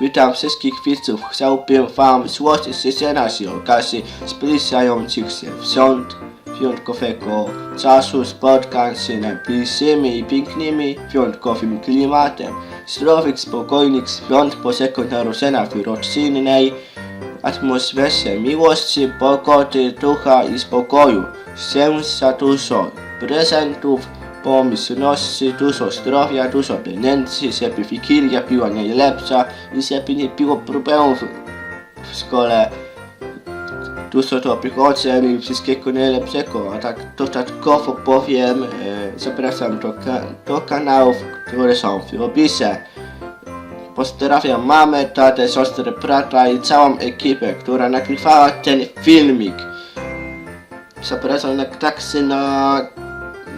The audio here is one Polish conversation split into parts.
Witam wszystkich widzów. Chciałbym wam złożyć z okazji zbliżających się świąt wyjątkowego czasu spotkań z najbliższymi i pięknymi wyjątkowym klimatem. Zdrowych, spokojnych świąt Bożego Narodzenia w rodzinnej atmosferze miłości, pogody, ducha i spokoju. Szczęścia dużo, prezentów, pomyślności, dużo zdrowia, dużo pieniędzy, żeby Wigilia była najlepsza i żeby nie było problemów w szkole. Dużo dobrych ocen i wszystkiego najlepszego, a tak dodatkowo powiem, e, zapraszam do, ka- do kanałów, które są w opisie. Pozdrawiam mamę, tatę, siostrę, brata i całą ekipę, która nagrywała ten filmik. Zapraszam na taksy na,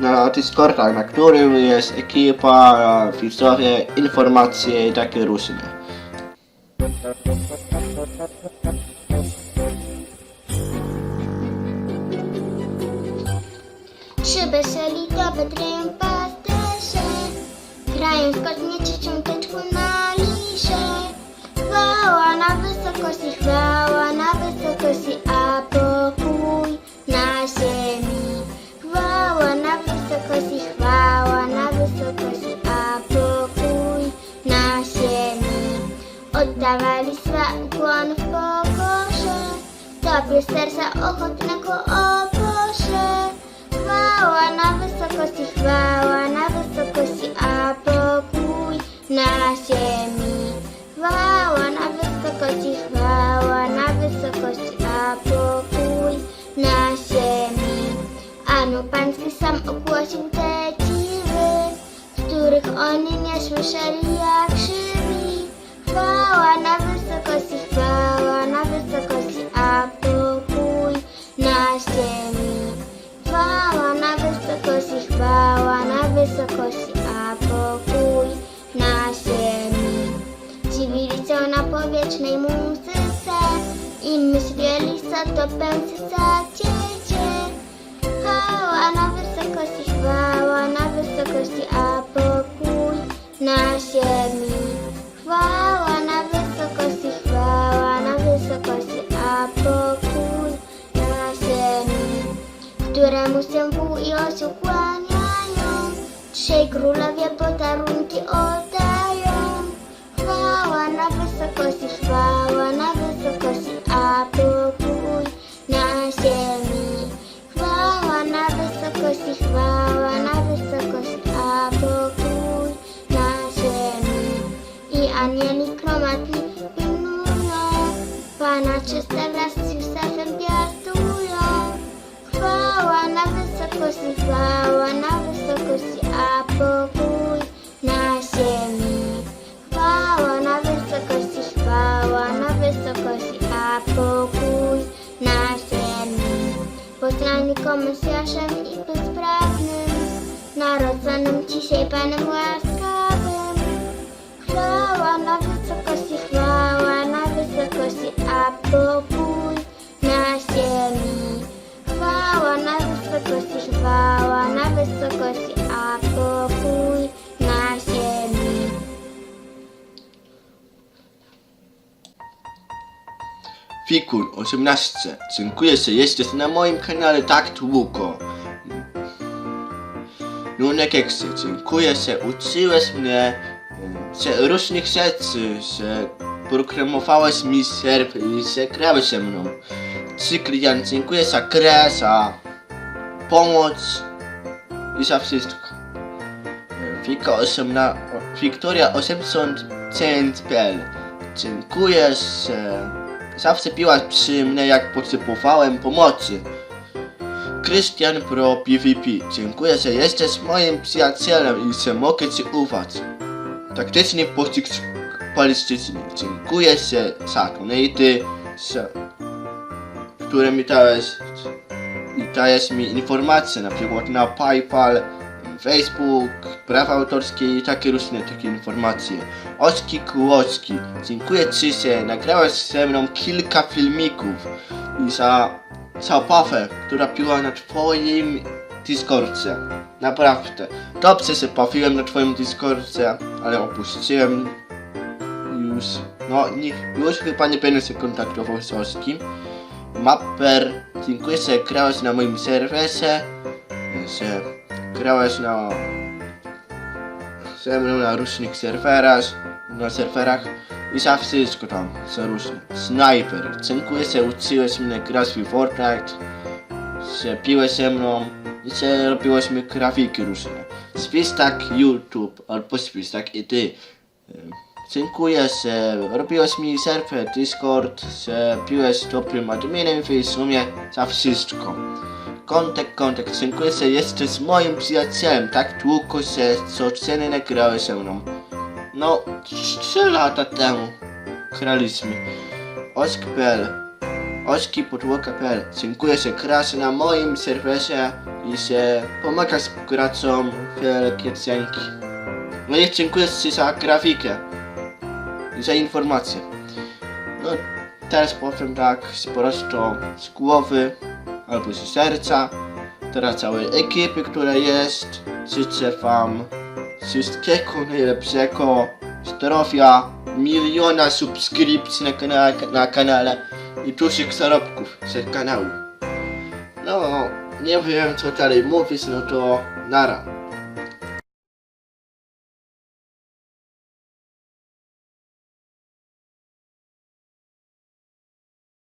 na Discorda, na którym jest ekipa, widzowie, informacje i takie różne. Trzy weselitowe dreją pasterze Grają zgodnie dzieciąteczku na lisze Chwała na wysokości, chwała na wysokości Oddawali skłon w pokorze Tobie serca ochotnego o Chwała na wysokości, chwała na wysokości, a pokój na ziemi. Chwała na wysokości, chwała na wysokości, a pokój na ziemi. Anu Pański sam ogłosił te dziwy, których oni nie słyszeli jak żywi. Chwała na wysokości, chwała na wysokości, a pokój na ziemi. Chwała na wysokości, chwała na wysokości, a pokój na ziemi. Dziwili się na powietrznej muzyce i myśleli, co to za dziecię. Na wysokości, na wysokości, a pokój na ziemi. I osioł kłaniają. Trzej królowie podarunki oddają. Chwała na wysokości, chwała na wysokości, Poslanikom Mesjaszem i bezprawnym, narodzonym dzisiaj Panem łaskawym. Fikun 18. Dziękuję, że jesteś na moim kanale tak długo. Nunek Eksy, dziękuję, że uczyłeś mnie że różnych rzeczy, że programowałeś mi serw i że grałeś ze mną. Cyklian, dziękuję za grę, za pomoc i za wszystko. Wika 18, Wiktoria 89.pl Dziękuję, że zawsze byłaś przy mnie jak potrzebowałem pomocy. Krystian Pro PvP, dziękuję, że jesteś moim przyjacielem i że mogę ci ufać. Taktyczny pościg balistyczny, dziękuję że za donaty, które mi dałeś i dajesz mi informacje, na przykład na PayPal, Facebook, prawa autorskie i takie różne takie informacje. Oczki Kułocki, dziękuję Ci, że nagrałeś ze mną kilka filmików i za zabawę, która była na Twoim Discordzie. Naprawdę. Dobrze się bawiłem na Twoim Discordzie, ale opuściłem już, no nie, już chyba nie będę się kontaktował z Oskim. Mapper, dziękuję, że grałeś na moim serwerze, grałeś na ze mną na różnych serwerach, na serwerach i za wszystko tam, za różne. Sniper, dziękuję, że uczyłeś mnie grać w Fortnite, że piłeś ze mną i że robiłeś mi grafiki różne. Spistak YouTube albo Spistak i ty. Dziękuję, że robiłeś mi serwer Discord, że piłeś dobrym adminem w sumie za wszystko. Kontakt, kontakt, dziękuję, że jesteś moim przyjacielem tak długo, że codziennie nagrałeś ze mną. No, 3 lata temu graliśmy. Osk.pl Oski Podłoga.pl Dziękuję, że grasz na moim serwerze i że pomagasz graczom wielkie dzięki. No i dziękuję Ci za grafikę i za informacje. No teraz powiem tak z prostu z głowy albo z serca. Teraz całej ekipy, która jest. Życzę Wam wszystkiego najlepszego, zdrowia, miliona subskrypcji na kanale, na kanale i dużych zarobków z kanału. No, nie wiem co dalej mówić, no to nara.